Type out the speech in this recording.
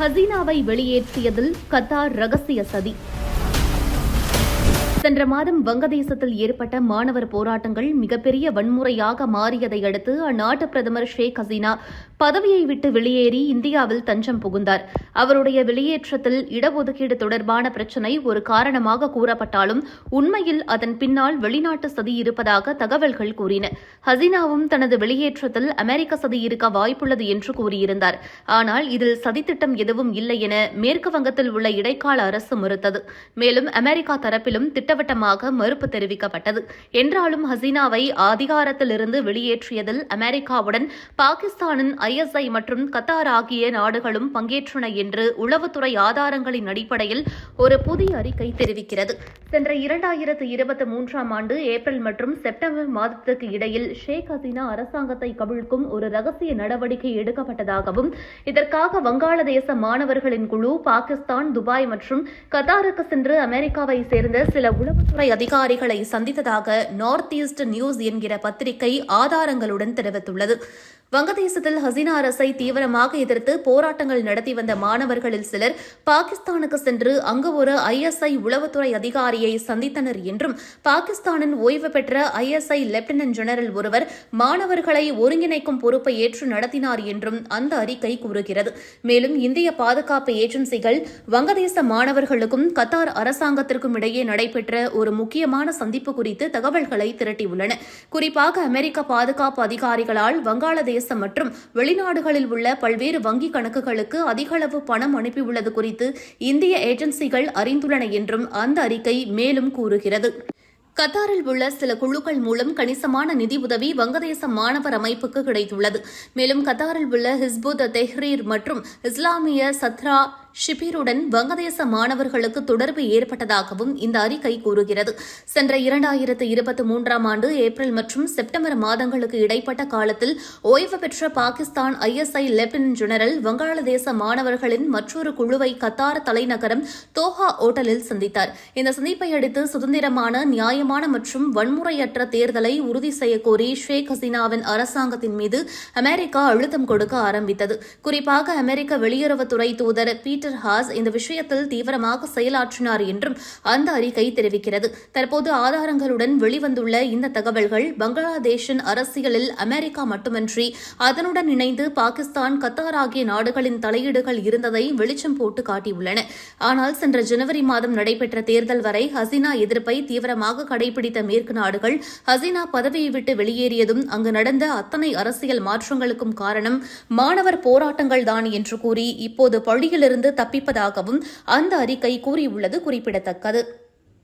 ஹசீனாவை வெளியேற்றியதில் Qatar ரகசிய சதி. சென்ற மாதம் வங்கதேசத்தில் ஏற்பட்ட மாணவர் போராட்டங்கள் மிகப்பெரிய வன்முறையாக மாறியதை அடுத்து அந்நாட்டு பிரதமர் ஷேக் ஹசீனா பதவியை விட்டு வெளியேறி இந்தியாவில் தஞ்சம் புகுந்தார். அவருடைய வெளியேற்றத்தில் இடஒதுக்கீடு தொடர்பான பிரச்சினை ஒரு காரணமாக கூறப்பட்டாலும் உண்மையில் அதன் பின்னால் வெளிநாட்டு சதி இருப்பதாக தகவல்கள் கூறின. ஹசீனாவும் தனது வெளியேற்றத்தில் அமெரிக்க சதி இருக்க வாய்ப்புள்ளது என்று கூறியிருந்தார். ஆனால் இதில் சதித்திட்டம் எதுவும் இல்லை என மேற்கு வங்கத்தில் உள்ள இடைக்கால அரசு மறுத்தது. மேலும் அமெரிக்கா தரப்பிலும் திட்டவட்டமாக மறுப்பு தெரிவிக்கப்பட்டது. என்றாலும் ஹசீனாவை அதிகாரத்திலிருந்து வெளியேற்றியதில் அமெரிக்காவுடன் பாகிஸ்தானின் ஐஎஸ்ஐ மற்றும் கத்தார் ஆகிய நாடுகளும் பங்கேற்றன என்று உளவுத்துறை ஆதாரங்களின் அடிப்படையில் ஒரு புதிய அறிக்கை தெரிவிக்கிறது. சென்ற இரண்டாயிரத்து இருபத்தி மூன்றாம் ஆண்டு ஏப்ரல் மற்றும் செப்டம்பர் மாதத்துக்கு இடையில் ஷேக் ஹசீனா அரசாங்கத்தை கவிழ்க்கும் ஒரு ரகசிய நடவடிக்கை எடுக்கப்பட்டதாகவும் இதற்காக வங்காளதேச மாணவர்களின் குழு பாகிஸ்தான் துபாய் மற்றும் கத்தாருக்கு சென்று அமெரிக்காவை சேர்ந்த சில உளவுத்துறை அதிகாரிகளை சந்தித்ததாக நார்த் ஈஸ்ட் நியூஸ் என்கிற பத்திரிகை ஆதாரங்களுடன் தெரிவித்துள்ளது. வங்கதேசத்தில் ஹசீனா அரசை தீவிரமாக எதிர்த்து போராட்டங்கள் நடத்தி வந்த மாணவர்களில் சிலர் பாகிஸ்தானுக்கு சென்று அங்கு ஒரு ஐஎஸ்ஐ உளவுத்துறை அதிகாரியை சந்தித்தனர் என்றும் பாகிஸ்தானின் ஓய்வு பெற்ற ஐஎஸ்ஐ லெப்டினன்ட் ஜெனரல் ஒருவர் மாணவர்களை ஒருங்கிணைக்கும் பொறுப்பை ஏற்று நடத்தினார் என்றும் அந்த அறிக்கை கூறுகிறது. மேலும் இந்திய பாதுகாப்பு ஏஜென்சிகள் வங்கதேச மாணவர்களுக்கும் கத்தார் அரசாங்கத்திற்கும் இடையே நடைபெற்ற ஒரு முக்கியமான சந்திப்பு குறித்து தகவல்களை திரட்டியுள்ளன. குறிப்பாக அமெரிக்க பாதுகாப்பு அதிகாரிகளால் வங்காளதேச மற்றும் வெளிநாடுகளில் உள்ள பல்வேறு வங்கிக் கணக்குகளுக்கு அதிகளவு பணம் அனுப்பியுள்ளது குறித்து இந்திய ஏஜென்சிகள் அறிந்துள்ளன என்றும் அந்த அறிக்கை மேலும் கூறுகிறது. கத்தாரில் உள்ள சில குழுக்கள் மூலம் கணிசமான நிதி உதவி வங்கதேச மாணவர் அமைப்புக்கு கிடைத்துள்ளது. மேலும் கத்தாரில் உள்ள ஹிஸ்புத் தெஹ்ரீர் மற்றும் இஸ்லாமிய சத்ரா ஷிபிருடன் வங்கதேச மாணவர்களுக்கு தொடர்பு ஏற்பட்டதாகவும் இந்த அறிக்கை கூறுகிறது. சென்ற இரண்டாயிரத்து இருபத்தி மூன்றாம் ஆண்டு ஏப்ரல் மற்றும் செப்டம்பர் மாதங்களுக்கு இடைப்பட்ட காலத்தில் ஓய்வு பெற்ற பாகிஸ்தான் ஐஎஸ்ஐ லெப்டினன்ட் ஜெனரல் வங்காளதேச மாணவர்களின் மற்றொரு குழுவை கத்தார் தலைநகரம் தோஹா ஓட்டலில் சந்தித்தார். இந்த சந்திப்பை அடுத்து சுதந்திரமான நியாயமான மற்றும் வன்முறையற்ற தேர்தலை உறுதி செய்யக்கோரி ஷேக் ஹசீனாவின் அரசாங்கத்தின் மீது அமெரிக்கா அழுத்தம் கொடுக்க ஆரம்பித்தது. குறிப்பாக அமெரிக்க வெளியுறவுத்துறை தூதர் பீட்டர் ஹாஸ் இந்த விஷயத்தில் தீவிரமாக செயலாற்றினார் என்றும் அந்த அறிக்கை தெரிவிக்கிறது. தற்போது ஆதாரங்களுடன் வெளிவந்துள்ள இந்த தகவல்கள் பங்களாதேஷின் அரசியலில் அமெரிக்கா மட்டுமன்றி அதனுடன் இணைந்து பாகிஸ்தான் கத்தார் ஆகிய நாடுகளின் தலையீடுகள் இருந்ததை வெளிச்சம் போட்டு காட்டியுள்ளன. ஆனால் சென்ற ஜனவரி மாதம் நடைபெற்ற தேர்தல் வரை ஹசீனா எதிர்ப்பை தீவிரமாக கடைபிடித்த மேற்கு நாடுகள் ஹசீனா பதவியை விட்டு வெளியேறியதும் அங்கு நடந்த அத்தனை அரசியல் மாற்றங்களுக்கும் காரணம் மாணவர் போராட்டங்கள்தான் என்று கூறி இப்போது பள்ளியிலிருந்து தப்பிப்பதாகவும் அந்த அறிக்கை கூறியுள்ளது குறிப்பிடத்தக்கது.